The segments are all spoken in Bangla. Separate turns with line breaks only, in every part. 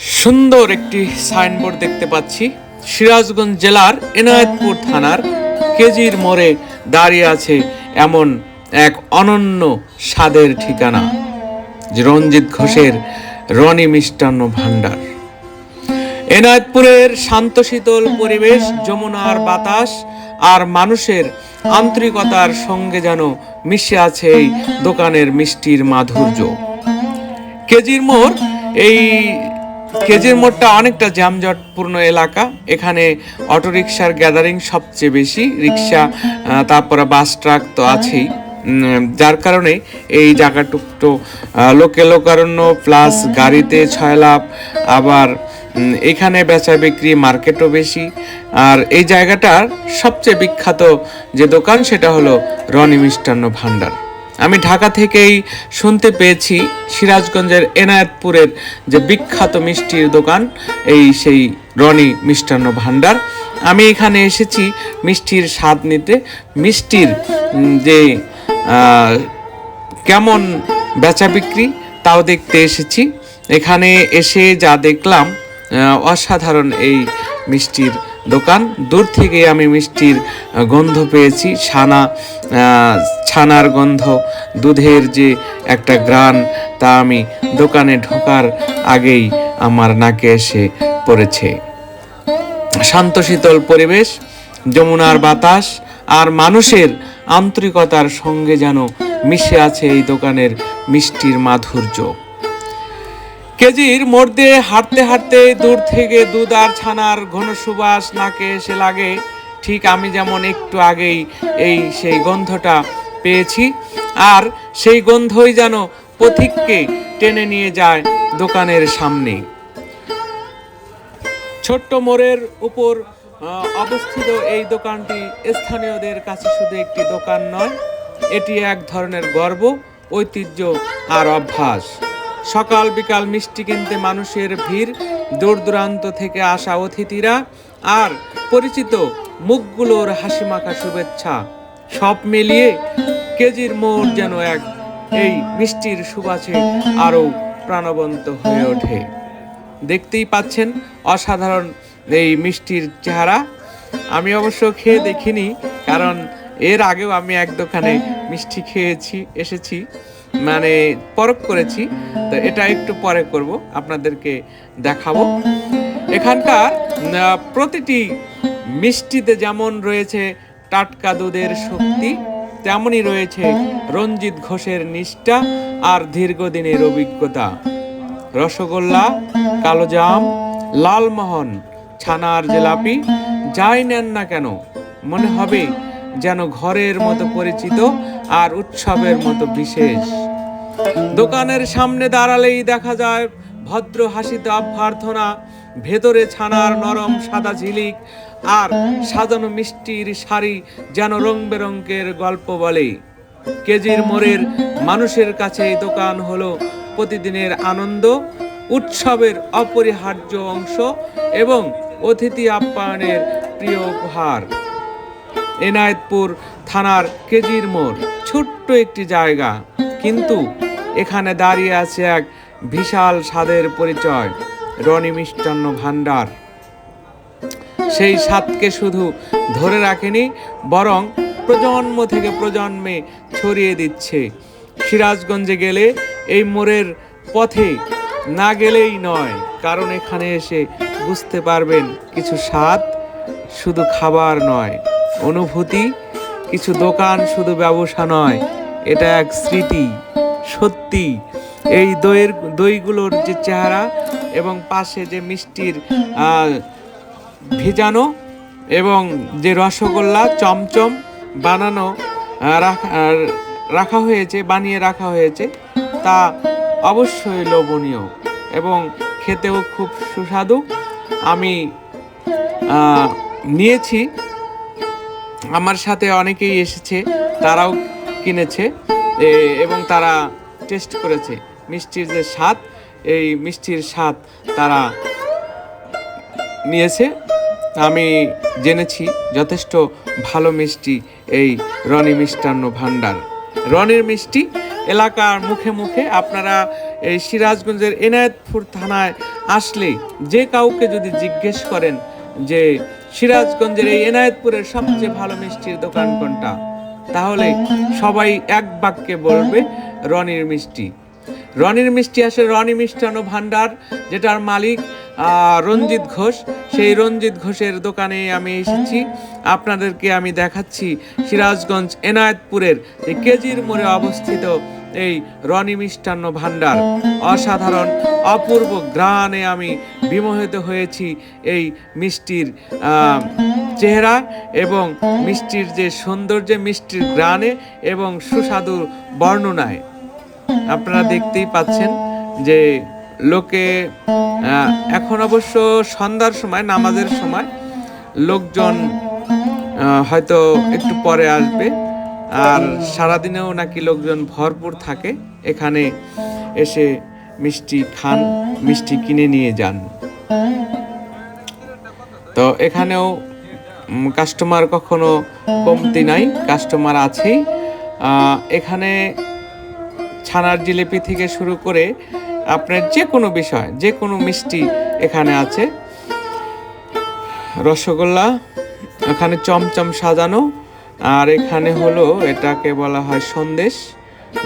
সুন্দর একটি সাইনবোর্ড দেখতে পাচ্ছি। সিরাজগঞ্জ জেলার এনায়েতপুর থানার কেজির মোড়ে দাঁড়িয়ে আছে এমন এক অনন্য স্বাদের ঠিকানা, রঞ্জিত ঘোষের রনি মিষ্টান্ন ভাণ্ডার। এনায়েতপুরের শান্তশীতল পরিবেশ, যমুনার বাতাস আর মানুষের আন্তরিকতার সঙ্গে যেন মিশে আছে এই দোকানের মিষ্টির মাধুর্য। কেজির মোড় এই কেজির মোড়টা অনেকটা যানজটপূর্ণ এলাকা। এখানে অটোরিকশার গ্যাদারিং সবচেয়ে বেশি রিক্সা তারপরে বাস, ট্রাক তো আছেই। যার কারণে এই জায়গাটুকটো লোকে লোকারণ্য প্লাস গাড়িতে লাভ আবার এখানে বেচা বিক্রি মার্কেটও বেশি। আর এই জায়গাটার সবচেয়ে বিখ্যাত যে দোকান সেটা হলো রনি মিষ্টান্ন ভাণ্ডার। আমি ঢাকা থেকেই শুনতে পেয়েছি সিরাজগঞ্জের এনায়েতপুরের যে বিখ্যাত মিষ্টির দোকান, এই সেই রনি মিষ্টান্ন ভাণ্ডার। আমি এখানে এসেছি মিষ্টির স্বাদ নিতে। মিষ্টির যে কেমন বেচা বিক্রি তাও দেখতে এসেছি। এখানে এসে যা দেখলাম অসাধারণ এই মিষ্টির দোকান। দূর থেকে আমি মিষ্টির গন্ধ পেয়েছি। ছানা ছানার গন্ধ, দুধের যে একটা গ্রান, তা আমি দোকানে ঢোকার আগেই আমার নাকে এসে পড়েছে। শান্ত, শীতল পরিবেশ, যমুনার বাতাস আর মানুষের আন্তরিকতার সঙ্গে যেন মিশে আছে এই দোকানের মিষ্টির মাধুর্য। কেজির মোড় দিয়ে হাঁটতে হাঁটতে দূর থেকে দুধ আর ছানার ঘন সুবাস নাকে এসে লাগে। ঠিক আমি যেমন একটু আগেই এই সেই গন্ধটা পেয়েছি। আর সেই গন্ধই যেন পথিককে টেনে নিয়ে যায় দোকানের সামনে। ছোট্ট মোড়ের উপর অবস্থিত এই দোকানটি স্থানীয়দের কাছে শুধু একটি দোকান নয়, এটি এক ধরনের গর্ব, ঐতিহ্য আর অভ্যাস। সকাল বিকাল মিষ্টি কিনতে মানুষের ভিড় দূর দূরান্ত থেকে আসা অতিথিরা, আর পরিচিত মুখগুলোর হাসিমাখা শুভেচ্ছা। সব মিলিয়ে কেজির মোড় যেন এক, এই মিষ্টির সুবাসে আরও প্রাণবন্ত হয়ে ওঠে। দেখতেই পাচ্ছেন অসাধারণ এই মিষ্টির চেহারা। আমি অবশ্য খেয়ে দেখিনি, কারণ এর আগেও আমি এক দোকানে মিষ্টি খেয়েছি, এসেছি। মানে পরখ করেছি, তো এটা একটু পরে করব, আপনাদেরকে দেখাবো। এখানকার প্রতিটি মিষ্টিতে যেমন রয়েছে টাটকা দুধের শক্তি, তেমনই রয়েছে রঞ্জিত ঘোষের নিষ্ঠা আর দীর্ঘদিনের অভিজ্ঞতা। রসগোল্লা কালোজাম লালমোহন, ছানার জিলাপি, যাই নেন না কেন, মনে হবে যেন ঘরের মতো পরিচিত আর উৎসবের মতো বিশেষ। দোকানের সামনে দাঁড়ালেই দেখা যায় ভদ্র হাসিতে অভ্যর্থনা, ভেতরে ছানার নরম সাদা ঝিলিক আর সাজানো মিষ্টির শাড়ি যেন রং বেরঙ্গের গল্প বলে। কেজির মোড়ের মানুষের কাছে এই দোকান হলো প্রতিদিনের আনন্দ, উৎসবের অপরিহার্য অংশ এবং অতিথি আপ্যায়নের প্রিয় উপহার। এনায়েতপুর থানার কেজির মোড়। ছোট্ট একটি জায়গা। কিন্তু এখানে দাঁড়িয়ে আছে এক বিশাল স্বাদের পরিচয়, রনি মিষ্টান্ন ভাণ্ডার। সেই স্বাদকে শুধু ধরে রাখেনি, বরং প্রজন্ম থেকে প্রজন্মে ছড়িয়ে দিচ্ছে। সিরাজগঞ্জে গেলে এই মোড়ের পথে না গেলেই নয়, কারণ এখানে এসে বুঝতে পারবেন কিছু স্বাদ শুধু খাবার নয়। অনুভূতি, কিছু দোকান শুধু ব্যবসা নয়, এটা এক স্মৃতি, সত্যি। এই দইয়ের, দইগুলোর যে চেহারা এবং পাশে যে মিষ্টির ভেজানো এবং যে রসগোল্লা চমচম বানানো রাখা হয়েছে, বানিয়ে রাখা হয়েছে, তা অবশ্যই লোভনীয় এবং খেতেও খুব সুস্বাদু। আমি নিয়েছি আমার সাথে অনেকেই এসেছে, তারাও কিনেছে এবং তারা টেস্ট করেছে। মিষ্টির যে স্বাদ, এই মিষ্টির স্বাদ তারা নিয়েছে। আমি জেনেছি যথেষ্ট ভালো মিষ্টি এই রনি মিষ্টান্ন ভাণ্ডার। রনির মিষ্টি এলাকার মুখে মুখে আপনারা এই সিরাজগঞ্জের এনায়েতপুর থানায় আসলে যে কাউকে যদি জিজ্ঞেস করেন যে সিরাজগঞ্জের এই এনায়েতপুরের সবচেয়ে ভালো মিষ্টির দোকান কোনটা? তাহলে সবাই এক বাক্যে বলবে রনির মিষ্টি। রনির মিষ্টি আসে রনি মিষ্টান্ন ভান্ডার যেটার মালিক রঞ্জিত ঘোষ। সেই রঞ্জিত ঘোষের দোকানে আমি এসেছি। আপনাদেরকে আমি দেখাচ্ছি সিরাজগঞ্জ এনায়েতপুরের কেজির মোড়ে অবস্থিত এই রনি মিষ্টান্ন ভান্ডার অসাধারণ, অপূর্ব গ্রানে আমি বিমোহিত হয়েছি এই মিষ্টির চেহারা এবং মিষ্টির যে সৌন্দর্যে, মিষ্টির গ্রানে এবং সুস্বাদু বর্ণনায়। আপনারা দেখতেই পাচ্ছেন যে লোকে এখন অবশ্য সন্ধ্যার সময়, নামাজের সময় লোকজন হয়তো একটু পরে আসবে। আর সারাদিনেও নাকি লোকজন ভরপুর থাকে। এখানে এসে মিষ্টি খান, মিষ্টি কিনে নিয়ে যান। তো এখানেও কাস্টমার কখনো কমতি নাই কাস্টমার আছেই। এখানে ছানার জিলিপি থেকে শুরু করে আপনার যে কোনো বিষয়, যে কোনো মিষ্টি এখানে আছে। রসগোল্লা এখানে চমচম সাজানো। আর এখানে হলো, এটাকে বলা হয় সন্দেশ।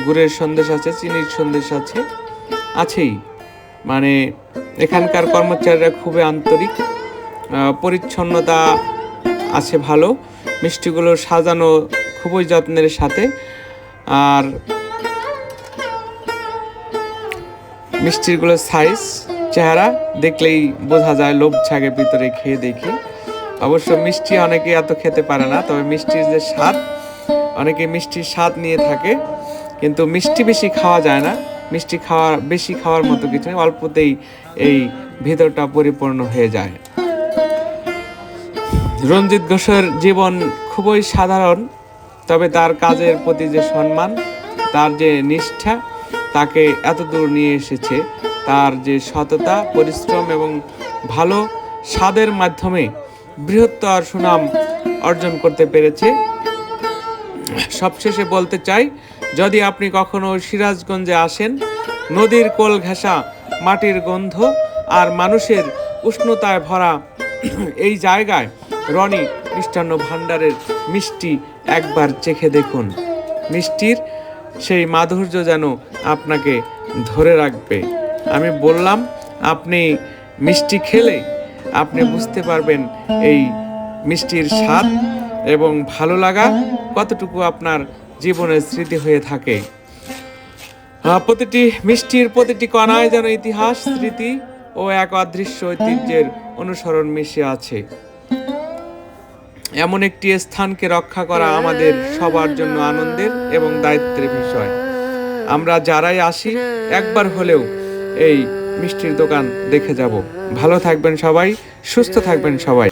গুড়ের সন্দেশ আছে, চিনির সন্দেশ আছে, আছেই। মানে এখানকার কর্মচারীরা খুবই আন্তরিক পরিচ্ছন্নতা আছে ভালো, মিষ্টিগুলো সাজানো খুবই যত্নের সাথে। আর মিষ্টিগুলোর সাইজ চেহারা দেখলেই বোঝা যায়, লোভ ছাগে ভিতরে খেয়ে দেখি। অবশ্য মিষ্টি অনেকে এত খেতে পারে না, তবে মিষ্টির যে স্বাদ, অনেকে মিষ্টির স্বাদ নিয়ে থাকে, কিন্তু মিষ্টি বেশি খাওয়া যায় না। মিষ্টি খাওয়া, বেশি খাওয়ার মতো কিছু নেই, অল্পতেই এই ভিতরটা পরিপূর্ণ হয়ে যায়। রঞ্জিত ঘোষের জীবন খুবই সাধারণ, তবে তার কাজের প্রতি যে সম্মান, তার যে নিষ্ঠা, তাকে এত দূর নিয়ে এসেছে। তার যে সততা, পরিশ্রম এবং ভালো স্বাদের মাধ্যমে বৃহত্তর সুনাম অর্জন করতে পেরেছে। সবশেষে বলতে চাই, যদি আপনি কখনো সিরাজগঞ্জে আসেন, নদীর কোল ঘেঁষা মাটির গন্ধ আর মানুষের উষ্ণতায় ভরা এই জায়গায় রনি মিষ্টান্ন ভাণ্ডারের মিষ্টি একবার চেখে দেখুন। মিষ্টির সেই মাধুর্য যেন আপনাকে ধরে রাখবে। আমি বললাম, আপনি মিষ্টি খেলে আপনি বুঝতে পারবেন এই মিষ্টির স্বাদ এবং ভালো লাগা কতটুকু আপনার জীবনের স্মৃতি হয়ে থাকে। প্রতিটি মিষ্টির প্রতিটি কণায় যেন ইতিহাস, স্মৃতি ও এক অদৃশ্য ঐতিহ্যের অনুসরণ মিশে আছে। এমন একটি স্থানকে রক্ষা করা আমাদের সবার জন্য আনন্দের এবং দায়িত্বের বিষয়। আমরা যারাই আসি, একবার হলেও এই মিষ্টির দোকান দেখে যাব। ভালো থাকবেন সবাই সুস্থ থাকবেন সবাই।